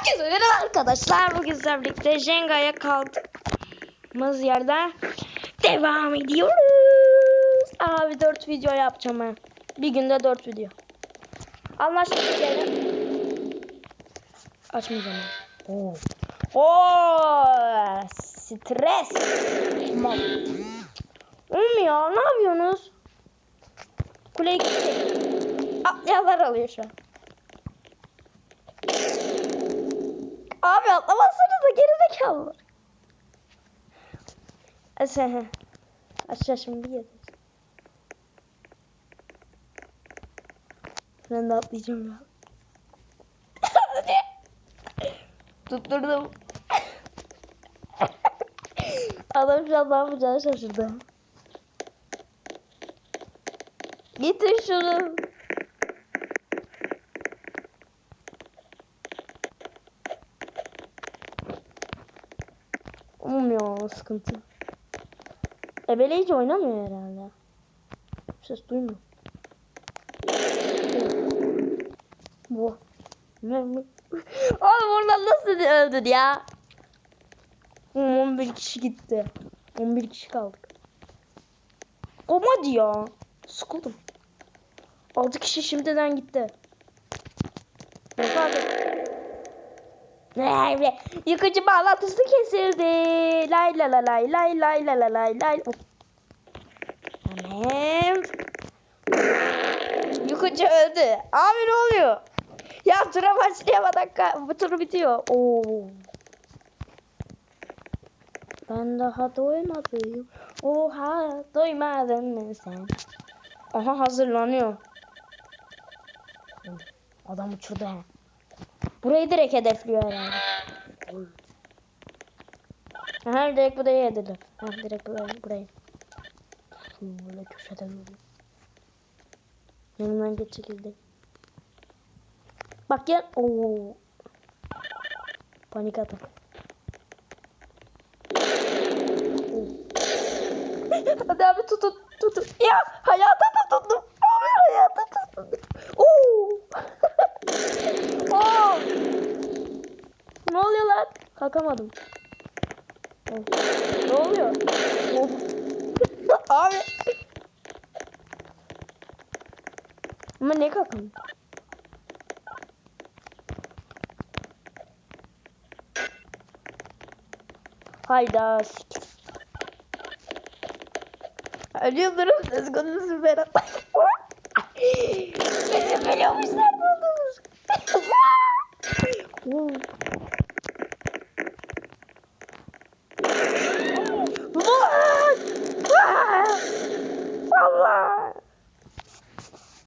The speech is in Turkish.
Herkese merhaba arkadaşlar. Bugün sizlerle birlikte Jenga'ya kaldığımız yerden devam ediyoruz. Abi 4 video yapacağım ben. Bir günde 4 video. Anlaştık kere. Açmayacağım. Oo. Oo. Stres. Tamam. Oğlum ya ne yapıyorsunuz? Kuleye gidecek. Atlayanlar alıyor şu an. Abi atlamazsanız da gerizekalılar. Aşağı. Aşağı şimdi geliriz. Ben de atlayacağım ya. Tutturdum. Adam şu an ne yapacağını şaşırdı. Getir şunu. Olmuyor sıkıntı. Ebeleyici oynamıyor herhalde. Ses duymuyor. Bu. Oğlum oradan nasıl öldün ya? Oğlum 11 kişi gitti. 11 kişi kaldık. Hadi ya. Sıkıldım. 6 kişi şimdiden gitti. Yok. Yıkıcı bağlantısı kesildi. Lay la la lay lay lay la la lay lay. Tamam. Yıkıcı öldü. Abi ne oluyor? Ya tura başlayamadan bu tur bitiyor. Oo. Ben daha doymadım. Oha doymadın mı sen? Aha hazırlanıyor. Adam uçurdu he. Burayı direkt hedefliyor herhalde. Aha direkt burayı hedefliyor. Ha direkt burayı. burayı. Böyle köşeden oluyor. Yanından geç çekildi. Bak ya. Oo. Panik atak. Hadi abi tutun tutun. Ya hayata tutundum. Abi hayata tutundum. Oo. Oo. Kalkamadım. Oh. Ne oluyor? Oh. Abi. Ama ne kalkamıyorum? Hayda. sik- Ölüyorum. Siz konuşun Berat. Beni biliyormuşlar buldunuz.